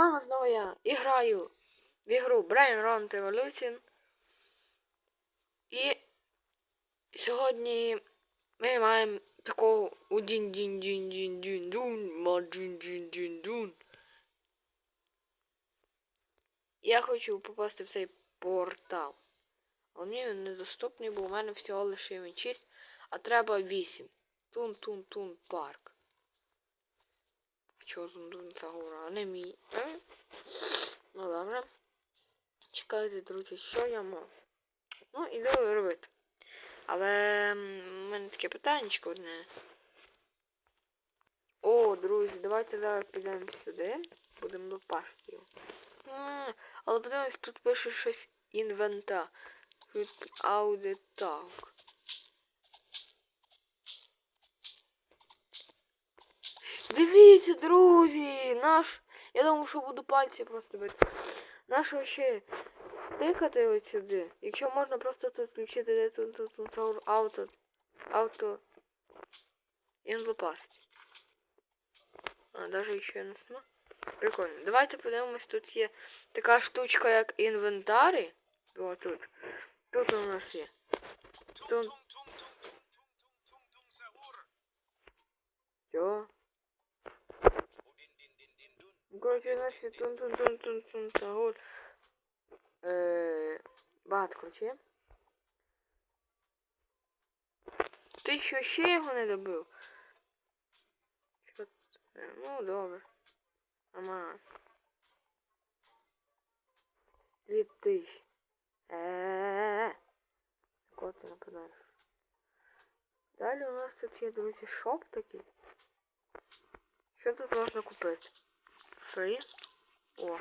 вами знову я і граю в ігру Brain Run Revolution. І сьогодні ми маємо такого один дін дін дін дін дун ма дін дін дін дун. Я хочу попасти в цей портал. Але мені він недоступний, бо у мене всього лише він 6, а треба 8. Тун-тун-тун парк. Чого тун-тун а не мій. Е? Ну добре. Чекайте, друзі, що я мав. Ну, іду робити. Але в мене таке питання одне. О, друзі, давайте зараз підемо сюди. Будемо. А, але подивимось, тут пише щось інвента. Тут аудитак. Дивіться, друзі! Наш. Я думав, що буду пальці просто бити. Нащо ще тикати ось сюди? Якщо можна просто тут включити де тут тут тут тут авто. Авто. І він лопасить. А, даже якщо не сма. Прикольно. Давайте подивимось, тут є така штучка, як інвентарі. О, тут. Тут у нас є. Тут. Що? Короче, значить, тун тун тун тун тун сагур. Е, багато ключів. Ти що ще його не добив? Що це? Ну, добре. Ама. Дві тисячі. Е-е-е. Кого ти нападаєш? Далі у нас тут є, друзі, шоп такий. Що тут можна купити? Фрі? О.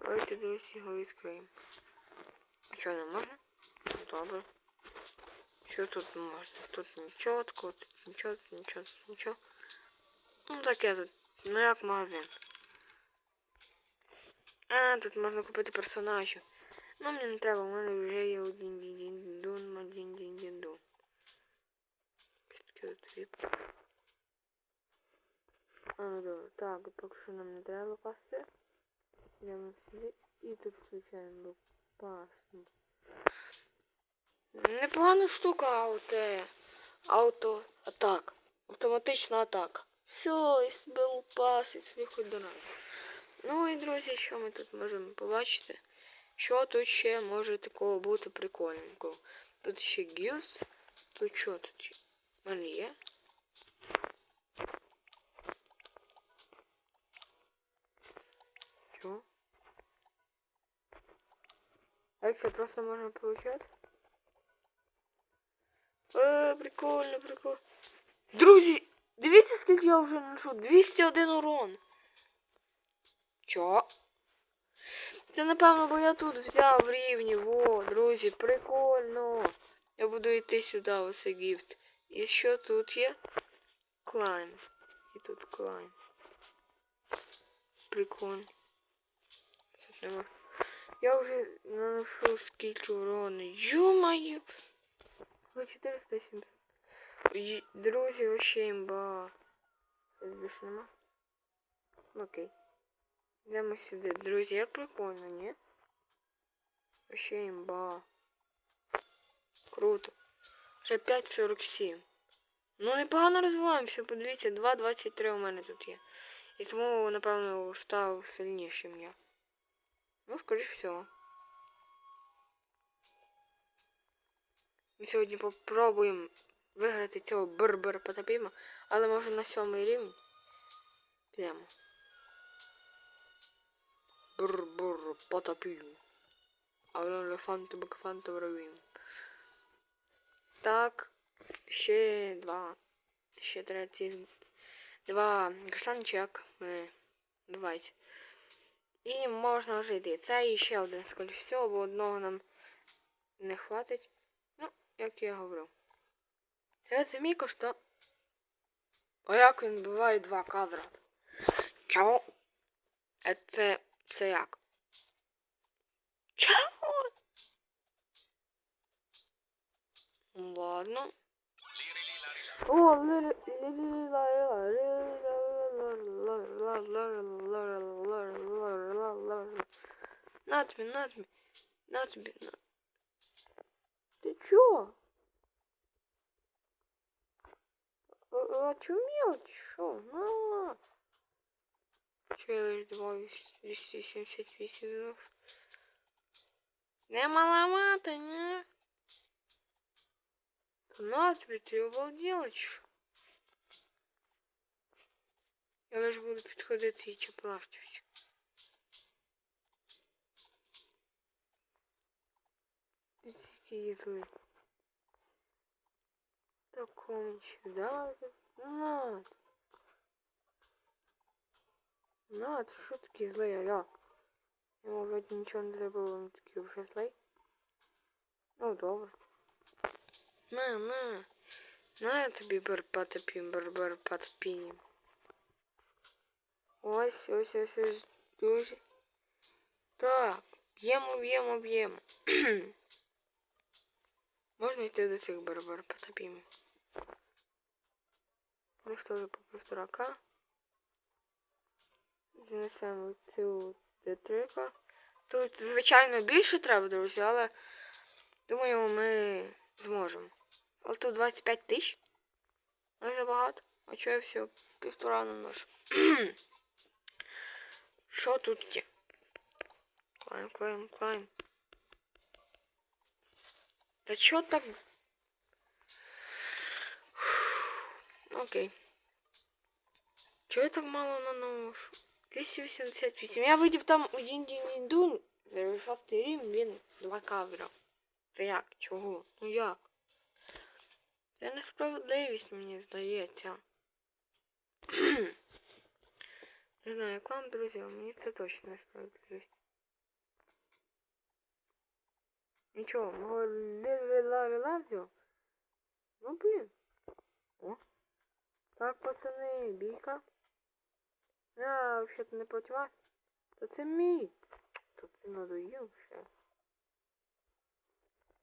Давайте, друзі, його відкриємо. Що не можна? Ну, Добре. Що тут можна? Тут нічого тут нічого, тут нічого, тут нічого. Ну таке тут. Ну як магазин. А, тут можна купити персонажів. Ну мені не треба, у мене вже є один дін дун, один дін дін дун. Підки тут віп. А, добре. Так, поки що нам не треба пасти. Йдемо сюди і тут включаємо лопасну. Непогана штука ауто. Ауто атак. Автоматична атака. Все, і себе лупасить, собі хоч до нас. Ну і друзі, що ми тут можемо побачити? Що тут ще може такого бути прикольненького? Тут ще гілс. Тут що тут? У мене є? Що? А як просто можна получати? Е, прикольно, прикольно. Друзі, дивіться, скільки я вже ношу. 201 урон. Чо? Це напевно, бо я тут взяв рівні. Во, друзі, прикольно. Я буду йти сюди, оце гіфт. І що тут є? Клайм. І тут клайм. Прикольно. Тут. Я вже наношу скільки урону. Ё-моё! Ви 470. Й- Друзі, вообще імба. Щось більше нема. Окей. Йдемо сюди. Друзі, як прикольно, ні? Вообще імба. Круто. Вже 5.47. Ну непогано розвиваємося, подивіться, 2.23 у мене тут є. І тому, напевно, став сильнішим я. Ну, скоріш всього. Ми сьогодні попробуємо виграти цього бербера потопіма, але може на сьомий рівень. Підемо. Бербер потопім. Але бакфанти вровім. Так, ще два. Ще ці два каштанчик. Давайте. І можна вже йти. Це і ще один скоріш всього, бо одного нам не хватить. Ну, як я говорив. Це мій кошта. А як він буває два кадра? Чого? Е, Це, це як? Чого? Ладно. О, лили, лили, ла, ла, лили, ла, ла, ла, ла, На тобі, на тобі, на тобі, на. Ти чо? Очумел, чи що? На. Че я лиш диваюсь? 288 минут. Не маловато, не? Да на тебе, ты обалдела, чё? Я лиш буду підходити і чеплавтись. Злий. Так конче, да? На. На, ти що такий злий, а як? Йому вроді нічого не зробило, він такий вже злий. Ну, добре. На, на. На я тобі барпатопім, барбарпатопінім. Ось, ось, ось, ось, дуже. Так, б'ємо, б'ємо, б'ємо. Можна йти до цих барбарпатопімів. У них теж по півторака. Занесемо цю детрика. Тут, звичайно, більше треба, друзі, але думаю, ми зможемо. Але тут 25 тисяч. Не забагато. А чого я все півтора наношу? Що тут є? Клайм, клайм, клайм. Та чо так? Окей. Чого я так мало наношу? 288. Я видів там у Дін Дун за шостий рівень він два кавера. Це як? Чого? Ну як? Це несправедливість, мені здається. Не знаю, як вам, друзі, а мені це точно несправедливість. Нічого, мого взяв. Ну блін. О. Так, пацани, бійка. Я вообще-то не проти вас. То це мій. Тут ти надоїв ще.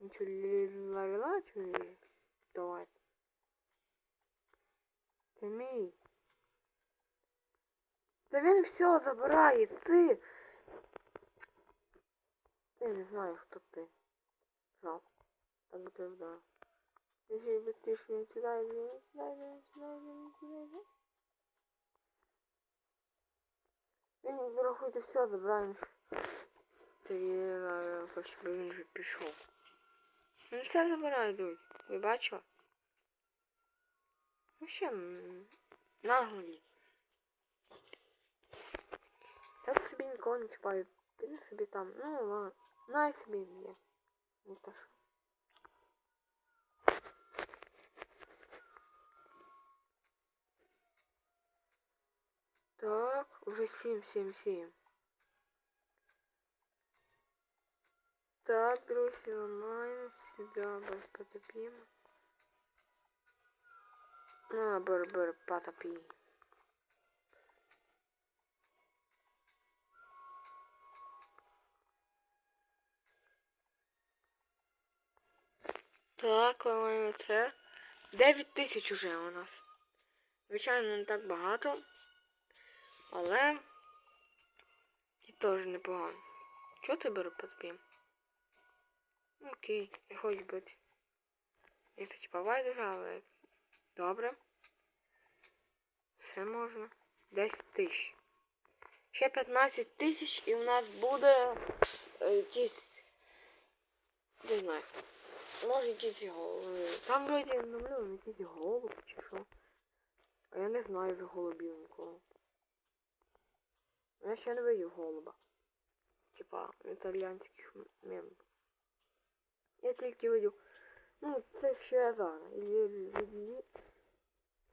Нічого ліла чи давай. Це мій. Та він все забирає, ти. Я не знаю, хто ти. Жалко. Так би ти знав. Если бы ты шли не сюда, или не сюда, или не сюда, или не сюда, или... Він, рахуйте, все забираємо. Ти, хоч би він вже пішов. Він все забирає, друзі. Ви бачили? Вообще, м, наглі. Я тут собі нікого не чіпаю. Піди собі там. Ну ладно. Най собі б'є. Не та що. Так, уже 7, 7, 7. Так, друзі, ламаємо сюди потопимо. А, бер-бер, потопі. Так, ламаємо це. 9 тисяч уже у нас. Звичайно, не так багато. Але і теж непогано. Чого ти беру подпім? Окей, не хочу бути. Мені це типа байдуже, але добре. Все можна. 10 тисяч. Ще 15 тисяч і у нас буде е, якийсь... Не знаю. Може якийсь голуб. Там вроді намалював якийсь голуб чи що. А я не знаю за голубів нікого. Я ще не видів голуба. Типа італіянських мемів. Я тільки видів. Ну, це що я зараз.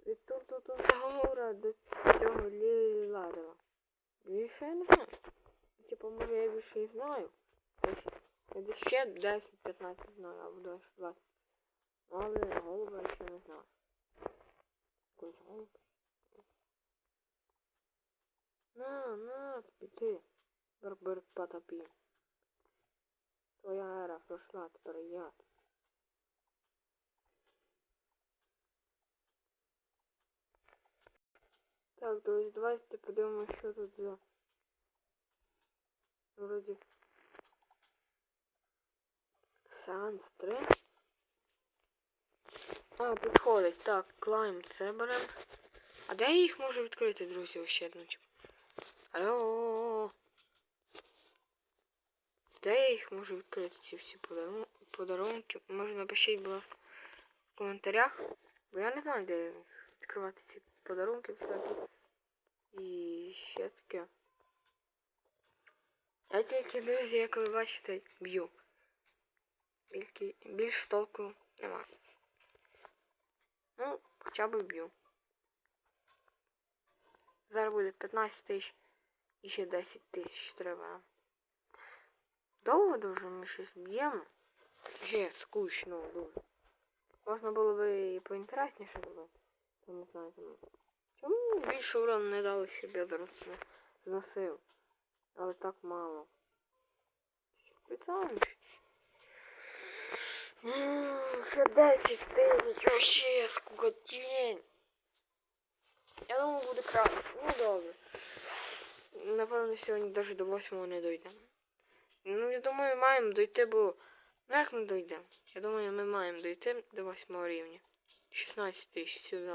Від тут договора до цього Ліларила. Більше я не знаю. Типа, може я більше і знаю. Десь ще 10-15 знаю, або 20. Але голуба ще не знаю. Якийсь голуб. На, на, ти. Барбер потопи. Твоя ера пройшла, тепер я. Так, друзі, давайте подивимося, що тут за. Вроді. Сеанс 3. А, підходить. Так, клайм це беремо. А де я їх можу відкрити, друзі, ну, типу? Алло. Де я їх можу відкрити, ці всі подарун- подарунки? Може напишіть, будь ласка, в коментарях. Бо я не знаю, де відкривати ці подарунки всякі. І ще таке. Я тільки, друзі, як ви бачите, б'ю. Тільки більш толку нема. Ну, хоча б б'ю. Зараз буде 15 тисяч і ще 10 тисяч треба. Довго дуже ми щось б'ємо. Ще скучно дуже. Можна було би і поінтересніше робити. Я не знаю. Чому більше урону не дали, щоб я зараз зносив? Але так мало. Спеціально. М, 10 тисяч, вообще скукотень. Я думаю, буде краще. Ну добре. Напевно, сьогодні навіть до 8 не дойдемо. Ну, я думаю, маємо дойти, бо ну, як не дойдемо? Я думаю, ми маємо дойти до 8 рівня. 16 тисяч сюди.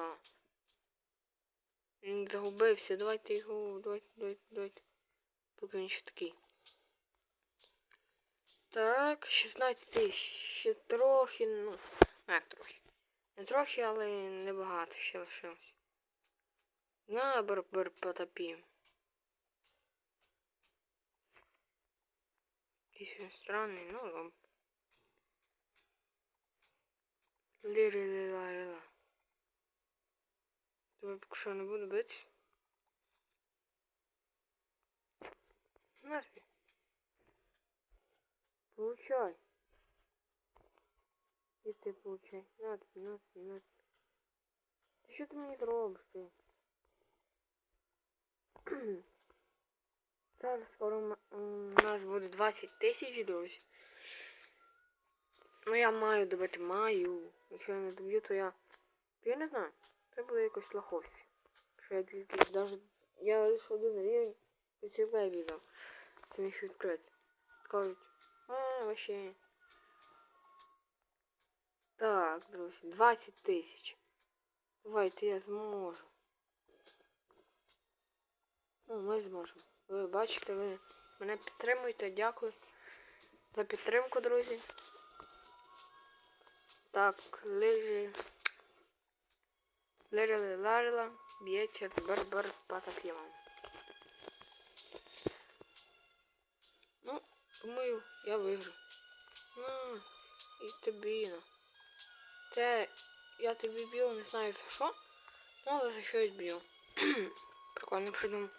Загубився, давайте його, давайте, давайте, давайте. Поки він ще такий. Так, 16 тисяч. Ще трохи, ну, ну, як трохи. Не трохи, але небагато ще лишилось. На, бер-бер потопім. Якийсь він странний, ну ладно. Лірі-лі-ла-ла. Тебе поки що не буду бити. На тобі. Получай. І ти получай. На тобі, на на тобі. Та що ти мені зробиш ти? Зараз скоро у нас буде 20 тисяч, друзі. Ну я маю добити маю. Якщо я не доб'ю, то я. Я не знаю. Це буде якось лоховці. Що я тільки навіть. Я лише один рівень і ціле відео. Це міг відкрити. Скажуть. А, вообще. Так, друзі, 20 тисяч. Давайте я зможу. Ну, ми зможемо. Ви бачите, ви мене підтримуєте. Дякую за підтримку, друзі. Так, лижі. Лирили ларила, б'ється з бар-бар патап'ємом. Думаю, я виграю. Ну, і тобі. ну. Це я тобі б'ю, не знаю за що. Ну, але за щось б'ю. Прикольно придумав.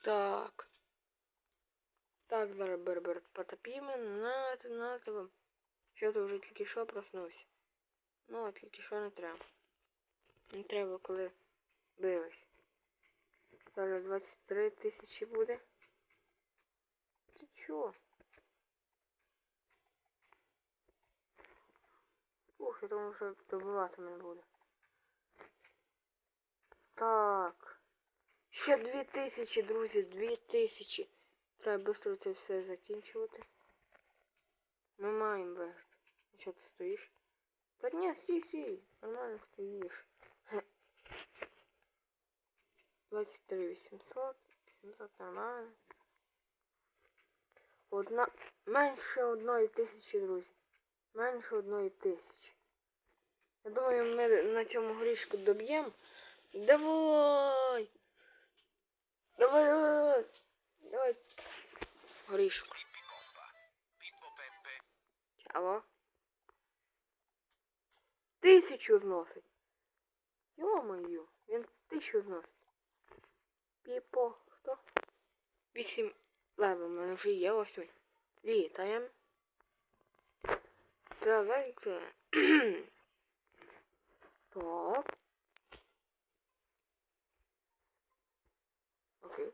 Так. Так, зараз бербер потопімо. На, на тебе. Що ти вже тільки що проснувся? Ну, тільки що не треба. Не треба, коли бились. Зараз 23 тисячі буде. Ти чого? Ух, я думав, що добивати мене буде. Так. Ще дві тисячі, друзі, дві тисячі. Треба швидко це все закінчувати. Ми маємо виграти. Що ти стоїш? Та ні, стій, стій. Нормально стоїш. 23 800. 700 нормально. Одна. Менше одної тисячі, друзі. Менше одної тисячі. Я думаю, ми на цьому горішку доб'ємо. Давай! Давай, давай, давай. Давай. Горішок. Алло. Тисячу зносить. Йо-моє, він тисячу зносить. Піпо, хто? Вісім левел, у мене вже є восьмий. Літаємо. Давайте. так. Окей.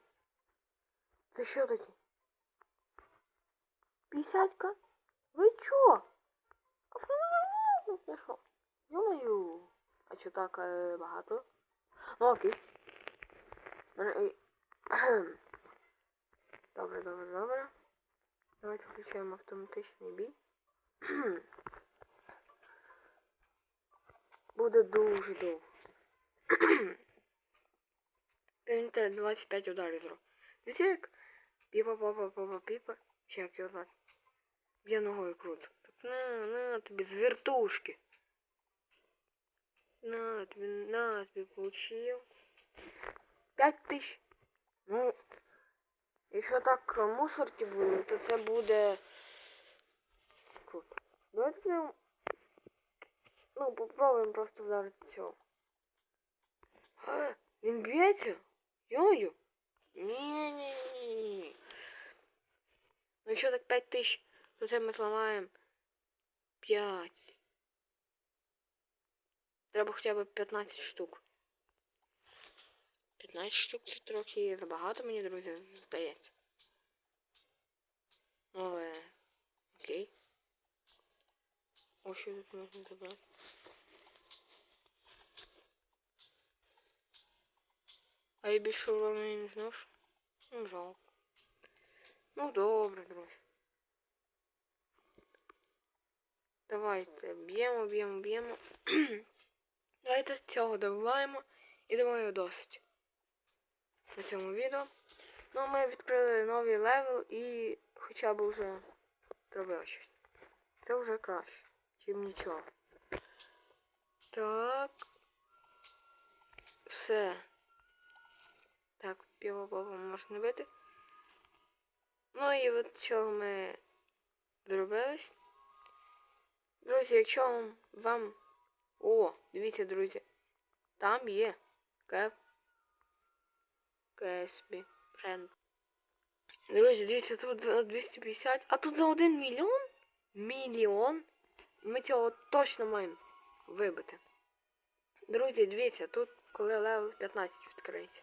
Це що таке? П'ятдесятка? Ви чо? Йо-моє. А чо так е, багато? Ну окей. Добре, добре, добре. Давайте включаємо автоматичний бій. Буде дуже довго. Він 25 ударів зробив. Дивіться як піпа, папа, папа, піпа. Ще як його. Б'є ногою круто. Так на, на тобі з вертушки. На тобі, на тобі получив. П'ять тисяч. Ну, якщо так мусорки будуть, то це буде круто. Давайте прям... Ну, попробуємо просто вдарити цього. А, він б'ється? Йою. Ні-ні-ні. Ну якщо так 5 тисяч, то це ми зламаємо 5. Треба хоча б 15 штук. 15 штук це трохи забагато мені, друзі, здається. Але окей. Ось що тут можна забрати. А я більше і не зношу. Ну, жалко. Ну, добре, друзі. Давайте б'ємо, б'ємо, б'ємо. Давайте з цього добиваємо. І думаю, досить. На цьому відео. Ну, ми відкрили новий левел і хоча б вже зробили щось. Це вже краще, чим нічого. Так. Все. Так, піво можна бити. Ну і от чого ми зробились. Друзі, якщо вам... О, дивіться, друзі. Там є кеп. КСБ. Френд. Друзі, дивіться, тут за 250, а тут за 1 мільйон? Мільйон. Ми цього точно маємо вибити. Друзі, дивіться, тут коли левел 15 відкриється.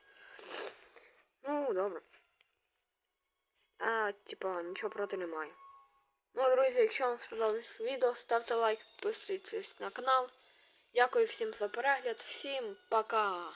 Ну, добре. А, типа, нічого проти немає. Ну, друзі, якщо вам сподобалось відео, ставте лайк, підписуйтесь на канал. Дякую всім за перегляд. Всім пока!